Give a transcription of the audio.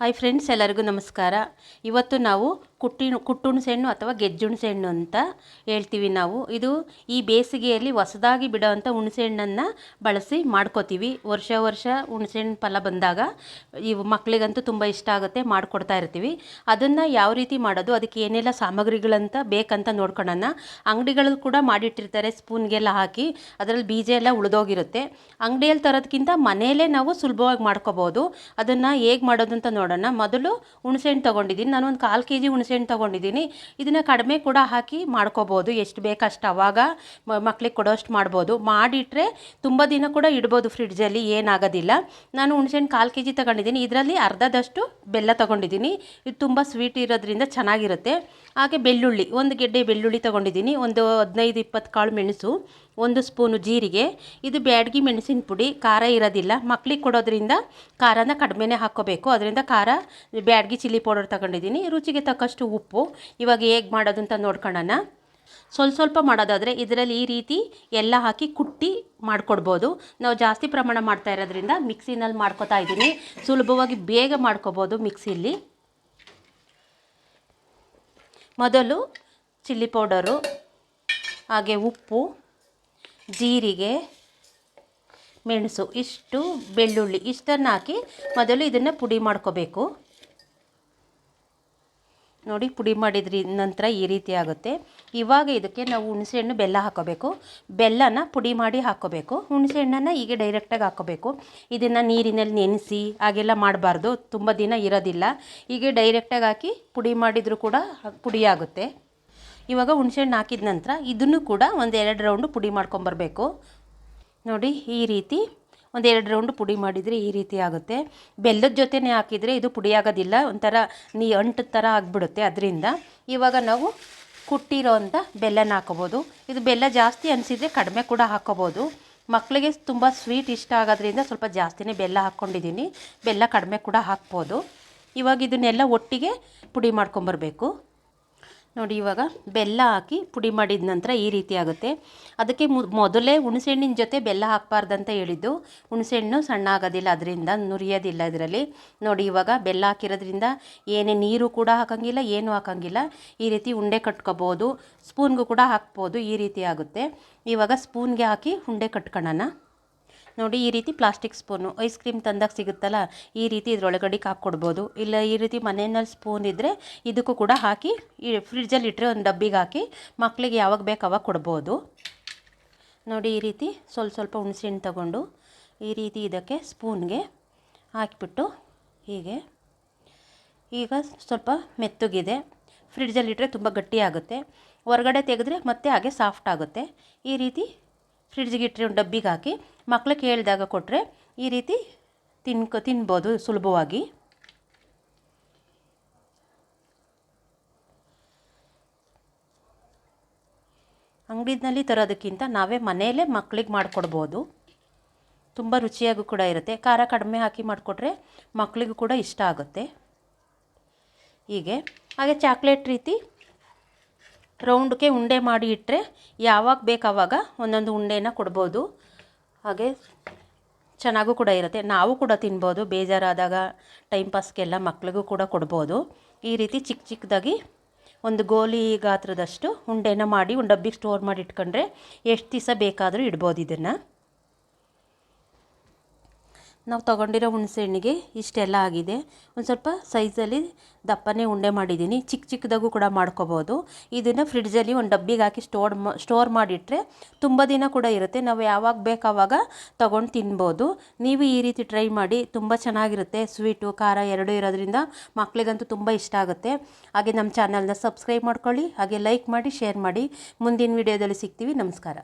Hi friends ಎಲ್ಲರಿಗೂ ನಮಸ್ಕಾರ. ಇವತ್ತು ನಾವು ಕುಟ್ಟಿ ಕುಟ್ಟುಣಸೆ ಹಣ್ಣು ಅಥವಾ ಗೆಜ್ಜುಣಸೆ ಹಣ್ಣು ಅಂತ ಹೇಳ್ತೀವಿ ನಾವು. ಇದು ಈ ಬೇಸಿಗೆಯಲ್ಲಿ ಹೊಸದಾಗಿ ಬಿಡೋವಂಥ ಹುಣ್ಸೆಹಣ್ಣನ್ನು ಬಳಸಿ ಮಾಡ್ಕೋತೀವಿ. ವರ್ಷ ವರ್ಷ ಹುಣಸೆ ಹಣ್ಣು ಫಲ ಬಂದಾಗ ಇವು ಮಕ್ಕಳಿಗಂತೂ ತುಂಬ ಇಷ್ಟ ಆಗುತ್ತೆ, ಮಾಡಿಕೊಡ್ತಾ ಇರ್ತೀವಿ. ಅದನ್ನು ಯಾವ ರೀತಿ ಮಾಡೋದು, ಅದಕ್ಕೆ ಏನೆಲ್ಲ ಸಾಮಗ್ರಿಗಳಂತ ಬೇಕಂತ ನೋಡ್ಕೊಳ್ಳೋಣ ಅಂಗಡಿಗಳಲ್ಲಿ ಕೂಡ ಮಾಡಿಟ್ಟಿರ್ತಾರೆ, ಸ್ಪೂನ್ಗೆಲ್ಲ ಹಾಕಿ. ಅದರಲ್ಲಿ ಬೀಜ ಎಲ್ಲ ಉಳಿದೋಗಿರುತ್ತೆ. ಅಂಗಡಿಯಲ್ಲಿ ತರೋದಕ್ಕಿಂತ ಮನೆಯಲ್ಲೇ ನಾವು ಸುಲಭವಾಗಿ ಮಾಡ್ಕೋಬೋದು. ಅದನ್ನು ಹೇಗೆ ಮಾಡೋದು ಅಂತ ನೋಡೋಣ. ಮೊದಲು ಹುಣಸೆಹಣ್ಣು ತೊಗೊಂಡಿದ್ದೀನಿ. ನಾನು ಒಂದು ಕಾಲು ಕೆ ಜಿ ಹುಣಸೆಹಣ್ಣು ತೊಗೊಂಡಿದ್ದೀನಿ. ಇದನ್ನು ಕಡಿಮೆ ಕೂಡ ಹಾಕಿ ಮಾಡ್ಕೋಬೋದು. ಎಷ್ಟು ಬೇಕಷ್ಟು ಅವಾಗ ಮಕ್ಕಳಿಗೆ ಕೊಡೋಷ್ಟು ಮಾಡ್ಬೋದು. ಮಾಡಿಟ್ರೆ ತುಂಬ ದಿನ ಕೂಡ ಇಡ್ಬೋದು ಫ್ರಿಡ್ಜಲ್ಲಿ ಏನಾಗೋದಿಲ್ಲ. ನಾನು ಹುಣಸೆಹಣ್ಣು ಕಾಲು ಕೆ ಜಿ ತೊಗೊಂಡಿದ್ದೀನಿ. ಇದರಲ್ಲಿ ಅರ್ಧದಷ್ಟು ಬೆಲ್ಲ ತೊಗೊಂಡಿದ್ದೀನಿ. ಇದು ತುಂಬ ಸ್ವೀಟ್ ಇರೋದ್ರಿಂದ ಚೆನ್ನಾಗಿರುತ್ತೆ. ಹಾಗೆ ಬೆಳ್ಳುಳ್ಳಿ, ಒಂದು ಗೆಡ್ಡೆ ಬೆಳ್ಳುಳ್ಳಿ ತೊಗೊಂಡಿದ್ದೀನಿ. ಒಂದು ಹದಿನೈದು ಇಪ್ಪತ್ತು ಕಾಳು ಮೆಣಸು. ಒಂದು ಸ್ಪೂನು ಜೀರಿಗೆ, ಇದು ಬ್ಯಾಡಗಿ ಮೆಣಸಿನ ಪುಡಿ, ಖಾರ ಇರೋದಿಲ್ಲ. ಮಕ್ಳಿಗೆ ಕೊಡೋದ್ರಿಂದ ಖಾರನ ಕಡಿಮೆನೇ ಹಾಕ್ಕೋಬೇಕು. ಅದರಿಂದ ಖಾರ, ಬ್ಯಾಡಗಿ ಚಿಲ್ಲಿ ಪೌಡರ್ ತಗೊಂಡಿದ್ದೀನಿ. ರುಚಿಗೆ ತಕ್ಕಷ್ಟು ಉಪ್ಪು. ಇವಾಗ ಹೇಗೆ ಮಾಡೋದು ಅಂತ ನೋಡ್ಕೊಳ್ಳೋಣ. ಸ್ವಲ್ಪ ಸ್ವಲ್ಪ ಮಾಡೋದಾದರೆ ಇದರಲ್ಲಿ ಈ ರೀತಿ ಎಲ್ಲ ಹಾಕಿ ಕುಟ್ಟಿ ಮಾಡ್ಕೊಡ್ಬೋದು. ನಾವು ಜಾಸ್ತಿ ಪ್ರಮಾಣ ಮಾಡ್ತಾ ಇರೋದ್ರಿಂದ ಮಿಕ್ಸಿನಲ್ಲಿ ಮಾಡ್ಕೊತಾ ಇದ್ದೀನಿ. ಸುಲಭವಾಗಿ ಬೇಗ ಮಾಡ್ಕೋಬೋದು ಮಿಕ್ಸಿಲಿ. ಮೊದಲು ಚಿಲ್ಲಿ ಪೌಡರು, ಹಾಗೆ ಉಪ್ಪು ಜೀರಿಗೆ, ಮೆಣಸು, ಇಷ್ಟು ಬೆಳ್ಳುಳ್ಳಿ ಇಷ್ಟನ್ನು ಹಾಕಿ ಮೊದಲು ಇದನ್ನು ಪುಡಿ ಮಾಡ್ಕೋಬೇಕು. ನೋಡಿ ಪುಡಿ ಮಾಡಿದ್ರಿ ನಂತರ ಈ ರೀತಿ ಆಗುತ್ತೆ. ಇವಾಗ ಇದಕ್ಕೆ ನಾವು ಹುಣಸೆಹಣ್ಣು ಬೆಲ್ಲ ಹಾಕೋಬೇಕು. ಬೆಲ್ಲನ ಪುಡಿ ಮಾಡಿ ಹಾಕೋಬೇಕು. ಹುಣಸೆಹಣ್ಣನ್ನು ಹೀಗೆ ಡೈರೆಕ್ಟಾಗಿ ಹಾಕೋಬೇಕು. ಇದನ್ನು ನೀರಿನಲ್ಲಿ ನೆನೆಸಿ ಹಾಗೆಲ್ಲ ಮಾಡಬಾರ್ದು. ತುಂಬ ದಿನ ಇರೋದಿಲ್ಲ. ಹೀಗೆ ಡೈರೆಕ್ಟಾಗಿ ಹಾಕಿ ಪುಡಿ ಮಾಡಿದರೂ ಕೂಡ ಪುಡಿ ಆಗುತ್ತೆ. ಇವಾಗ ಹುಣಸೆಹಣ್ಣು ಹಾಕಿದ ನಂತರ ಇದನ್ನು ಕೂಡ ಒಂದು ಎರಡು ರೌಂಡು ಪುಡಿ ಮಾಡ್ಕೊಂಬರ್ಬೇಕು ನೋಡಿ, ಈ ರೀತಿ ಒಂದು ಎರಡು ರೌಂಡು ಪುಡಿ ಮಾಡಿದರೆ ಈ ರೀತಿ ಆಗುತ್ತೆ. ಬೆಲ್ಲದ ಜೊತೆನೇ ಹಾಕಿದರೆ ಇದು ಪುಡಿ ಆಗೋದಿಲ್ಲ, ಒಂಥರ ನೀ ಅಂಟು ಥರ ಆಗಿಬಿಡುತ್ತೆ. ಅದರಿಂದ ಇವಾಗ ನಾವು ಕುಟ್ಟಿರೋ ಅಂಥ ಬೆಲ್ಲನ ಹಾಕೋಬೋದು. ಇದು ಬೆಲ್ಲ ಜಾಸ್ತಿ ಅನಿಸಿದರೆ ಕಡಿಮೆ ಕೂಡ ಹಾಕೋಬೋದು. ಮಕ್ಕಳಿಗೆ ತುಂಬ ಸ್ವೀಟ್ ಇಷ್ಟ ಆಗೋದ್ರಿಂದ ಸ್ವಲ್ಪ ಜಾಸ್ತಿನೇ ಬೆಲ್ಲ ಹಾಕ್ಕೊಂಡಿದ್ದೀನಿ. ಬೆಲ್ಲ ಕಡಿಮೆ ಕೂಡ ಹಾಕ್ಬೋದು. ಇವಾಗ ಇದನ್ನೆಲ್ಲ ಒಟ್ಟಿಗೆ ಪುಡಿ ಮಾಡ್ಕೊಂಬರ್ಬೇಕು ನೋಡಿ ಇವಾಗ ಬೆಲ್ಲ ಹಾಕಿ ಪುಡಿ ಮಾಡಿದ ನಂತರ ಈ ರೀತಿ ಆಗುತ್ತೆ. ಅದಕ್ಕೆ ಮೊದಲೇ ಹುಣಸೆಹಣ್ಣಿನ ಜೊತೆ ಬೆಲ್ಲ ಹಾಕಬಾರ್ದಂತ ಹೇಳಿದ್ದು, ಹುಣಸೆಹಣ್ಣು ಸಣ್ಣ ಆಗೋದಿಲ್ಲ ಅದರಿಂದ ನುರಿಯೋದಿಲ್ಲ ಇದರಲ್ಲಿ. ನೋಡಿ ಇವಾಗ ಬೆಲ್ಲ ಹಾಕಿರೋದ್ರಿಂದ ಏನೇ ನೀರು ಕೂಡ ಹಾಕೋಂಗಿಲ್ಲ, ಏನೂ ಹಾಕೋಂಗಿಲ್ಲ. ಈ ರೀತಿ ಉಂಡೆ ಕಟ್ಕೋಬೋದು, ಸ್ಪೂನ್ಗೂ ಕೂಡ ಹಾಕ್ಬೋದು, ಈ ರೀತಿ ಆಗುತ್ತೆ. ಇವಾಗ ಸ್ಪೂನ್ಗೆ ಹಾಕಿ ಉಂಡೆ ಕಟ್ಕೊಳ್ಳೋಣ. ನೋಡಿ, ಈ ರೀತಿ ಪ್ಲಾಸ್ಟಿಕ್ ಸ್ಪೂನು, ಐಸ್ ಕ್ರೀಮ್ ತಂದಾಗ ಸಿಗುತ್ತಲ್ಲ, ಈ ರೀತಿ ಇದ್ರೊಳಗಡೆ ಹಾಕ್ಕೊಡ್ಬೋದು. ಇಲ್ಲ, ಈ ರೀತಿ ಮನೆಯಲ್ಲಿ ಸ್ಪೂನ್ ಇದ್ದರೆ ಇದಕ್ಕೂ ಕೂಡ ಹಾಕಿ, ಈ ಫ್ರಿಡ್ಜಲ್ಲಿ ಇಟ್ಟರೆ ಒಂದು ಡಬ್ಬಿಗೆ ಹಾಕಿ ಮಕ್ಕಳಿಗೆ ಯಾವಾಗ ಬೇಕು ಅವಾಗ ಕೊಡ್ಬೋದು. ನೋಡಿ, ಈ ರೀತಿ ಸ್ವಲ್ಪ ಸ್ವಲ್ಪ ಹುಣಸೆಹಣ್ಣು ತಗೊಂಡು ಈ ರೀತಿ ಇದಕ್ಕೆ ಸ್ಪೂನ್ಗೆ ಹಾಕಿಬಿಟ್ಟು ಹೀಗೆ, ಈಗ ಸ್ವಲ್ಪ ಮೆತ್ತಗಿದೆ. ಫ್ರಿಡ್ಜಲ್ಲಿಟ್ಟರೆ ತುಂಬ ಗಟ್ಟಿಯಾಗುತ್ತೆ. ಹೊರಗಡೆ ತೆಗೆದ್ರೆ ಮತ್ತೆ ಹಾಗೆ ಸಾಫ್ಟ್ ಆಗುತ್ತೆ. ಈ ರೀತಿ ಫ್ರಿಡ್ಜಿಗೆ ಇಟ್ಟರೆ ಒಂದು ಡಬ್ಬಿಗೆ ಹಾಕಿ ಮಕ್ಳಿಗೆ ಕೇಳಿದಾಗ ಕೊಟ್ಟರೆ ಈ ರೀತಿ ತಿನ್ಕೊ ತಿನ್ಬೋದು ಸುಲಭವಾಗಿ. ಅಂಗಡಿನಲ್ಲಿ ತರೋದಕ್ಕಿಂತ ನಾವೇ ಮನೆಯಲ್ಲೇ ಮಕ್ಳಿಗೆ ಮಾಡಿಕೊಡ್ಬೋದು. ತುಂಬ ರುಚಿಯಾಗೂ ಕೂಡ ಇರುತ್ತೆ. ಖಾರ ಕಡಿಮೆ ಹಾಕಿ ಮಾಡಿಕೊಟ್ರೆ ಮಕ್ಕಳಿಗೂ ಕೂಡ ಇಷ್ಟ ಆಗುತ್ತೆ. ಹೀಗೆ ಹಾಗೆ ಚಾಕ್ಲೇಟ್ ರೀತಿ ರೌಂಡ್ಗೆ ಉಂಡೆ ಮಾಡಿ ಇಟ್ಟರೆ ಯಾವಾಗ ಬೇಕಾವಾಗ ಒಂದೊಂದು ಉಂಡೆನ ಕೊಡ್ಬೋದು. ಹಾಗೆ ಚೆನ್ನಾಗೂ ಕೂಡ ಇರುತ್ತೆ. ನಾವು ಕೂಡ ತಿನ್ಬೋದು. ಬೇಜಾರಾದಾಗ ಟೈಮ್ ಪಾಸ್ಗೆಲ್ಲ ಮಕ್ಳಿಗೂ ಕೂಡ ಕೊಡ್ಬೋದು. ಈ ರೀತಿ ಚಿಕ್ಕ ಚಿಕ್ಕದಾಗಿ ಒಂದು ಗೋಲಿ ಗಾತ್ರದಷ್ಟು ಉಂಡೆನ ಮಾಡಿ ಒಂದು ಡಬ್ಬಿಗೆ ಸ್ಟೋರ್ ಮಾಡಿ ಇಟ್ಕೊಂಡ್ರೆ ಎಷ್ಟು ದಿವಸ ಬೇಕಾದರೂ ಇಡ್ಬೋದು ಇದನ್ನು. ನಾವು ತೊಗೊಂಡಿರೋ ಹುಣಸೆಹಣ್ಣಿಗೆ ಇಷ್ಟೆಲ್ಲ ಆಗಿದೆ. ಒಂದು ಸ್ವಲ್ಪ ಸೈಜಲ್ಲಿ ದಪ್ಪನೇ ಉಂಡೆ ಮಾಡಿದ್ದೀನಿ. ಚಿಕ್ಕ ಚಿಕ್ಕದಾಗೂ ಕೂಡ ಮಾಡ್ಕೋಬೋದು. ಇದನ್ನು ಫ್ರಿಡ್ಜಲ್ಲಿ ಒಂದು ಡಬ್ಬಿಗೆ ಹಾಕಿ ಸ್ಟೋರ್ ಸ್ಟೋರ್ ಮಾಡಿಟ್ರೆ ತುಂಬ ದಿನ ಕೂಡ ಇರುತ್ತೆ. ನಾವು ಯಾವಾಗ ಬೇಕಾವಾಗ ತೊಗೊಂಡು ತಿನ್ಬೋದು. ನೀವು ಈ ರೀತಿ ಟ್ರೈ ಮಾಡಿ ತುಂಬ ಚೆನ್ನಾಗಿರುತ್ತೆ. ಸ್ವೀಟು ಖಾರ ಎರಡೂ ಇರೋದ್ರಿಂದ ಮಕ್ಕಳಿಗಂತೂ ತುಂಬ ಇಷ್ಟ ಆಗುತ್ತೆ. ಹಾಗೆ ನಮ್ಮ ಚಾನಲ್ನ ಸಬ್ಸ್ಕ್ರೈಬ್ ಮಾಡ್ಕೊಳ್ಳಿ. ಹಾಗೆ ಲೈಕ್ ಮಾಡಿ ಶೇರ್ ಮಾಡಿ. ಮುಂದಿನ ವಿಡಿಯೋದಲ್ಲಿ ಸಿಗ್ತೀವಿ. ನಮಸ್ಕಾರ.